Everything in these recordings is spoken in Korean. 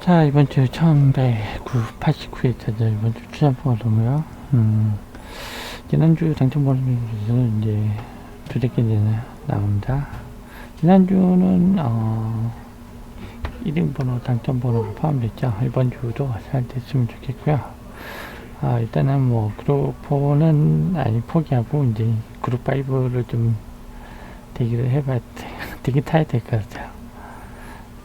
자, 이번 주 1189, 89회차죠. 이번 주 추천번호 너무요. 음, 지난주 당첨번호는 이제 두개 이제 나옵니다. 지난주는, 어, 1인 번호, 당첨 번호가 포함됐죠. 이번 주도 잘 됐으면 좋겠고요. 아, 일단은 뭐, 그룹 4는 아니, 포기하고, 이제 그룹 5를 좀 대기를 해봐야 돼. 대기 타야 될 것 같아요.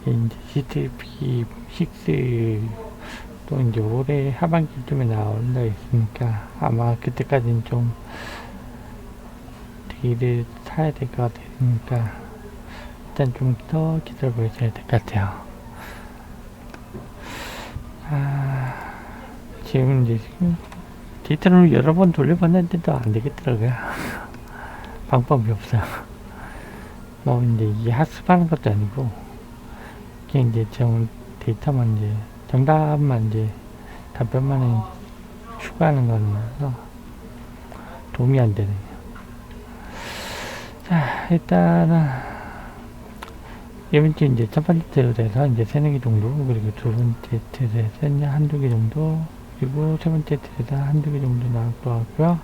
이제 GTP 6도 이제 올해 하반기쯤에 나올라 있으니까 아마 그때까지는 좀 대기를 타야 될 것 같으니까 일단 좀 더 기다려 보셔야 될 것 같아요. 아, 지금 이제 지금 데이터를 여러 번 돌려봤는데도 안 되겠더라고요. 방법이 없어요. 뭐 이제 이게 학습하는 것도 아니고 그냥 이제 정 데이터만 이제 정답만 이제 답변만 추가하는 거라서 도움이 안 되네요. 자 일단은 이번 주 이제 첫 번째 틀에서 이제 세네 개 정도 그리고 두 번째 틀에서 이제 한두 개 정도 그리고 세 번째 틀에서 한두 개 정도 나올 것 같고요.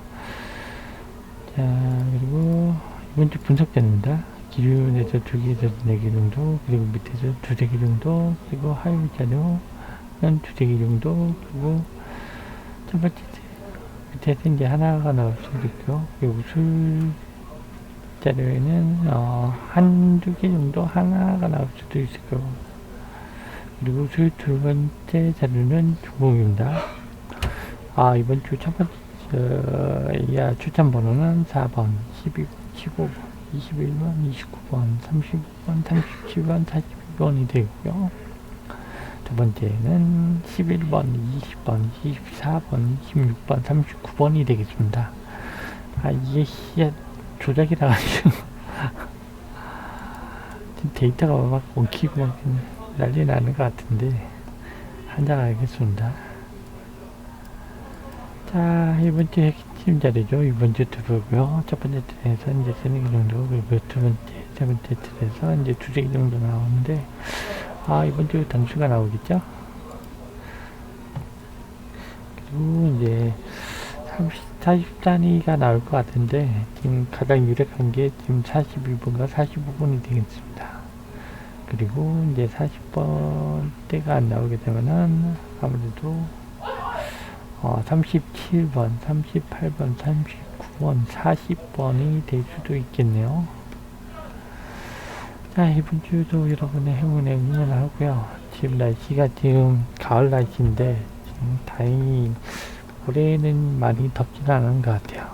자 그리고 이번 주 분석자입니다. 기준에서 두 개에서 네 개 정도, 그리고 밑에서 두세 개 정도, 그리고 하위 자료는 두세 개 정도, 그리고 첫 번째 밑에서 이제 하나가 나올 수도 있고, 그리고 술 자료에는 어, 한두 개 정도 하나가 나올 수도 있을 거고, 그리고 술 두 번째 자료는 중복입니다. 아, 이번 주 첫 번째, 어, 야, 추천 번호는 4번, 12, 15번. 21번, 29번, 30번, 37번, 42번이 되고요. 두 번째는 11번, 20번, 24번, 26번, 39번이 되겠습니다. 아, 이게 시야 조작이라 가지고 데이터가 막 엉키고 막 난리 나는 것 같은데 한장 알겠습니다. 자, 이번 주 핵심 자리죠. 이번 주 투표고요. 첫 번째 틀에서 이제 세네 개 정도, 그리고 두 번째, 세 번째 틀에서 이제 두세 개 정도 나오는데, 아, 이번 주 단수가 나오겠죠? 그리고 이제 30, 40단위가 나올 것 같은데, 지금 가장 유력한 게 지금 41번과 45번이 되겠습니다. 그리고 이제 40번 대가 안 나오게 되면은 아무래도 어, 37번, 38번, 39번, 40번이 될 수도 있겠네요. 자, 이번 주도 여러분의 행운에 응원하고요. 지금 날씨가 지금 가을 날씨인데, 지금 다행히 올해는 많이 덥진 않은 것 같아요.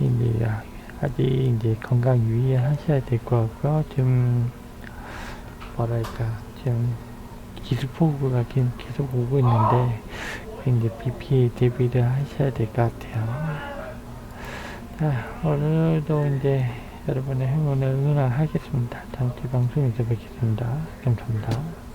이제 아직 이제 건강 유의하셔야 될 것 같고요. 좀, 뭐랄까, 지금 기습 폭우가 계속 오고 있는데, 이제 BPA 대비를 하셔야 될 것 같아요. 자, 오늘도 이제 여러분의 행운을 응원하겠습니다. 다음 주 방송에서 뵙겠습니다. 감사합니다.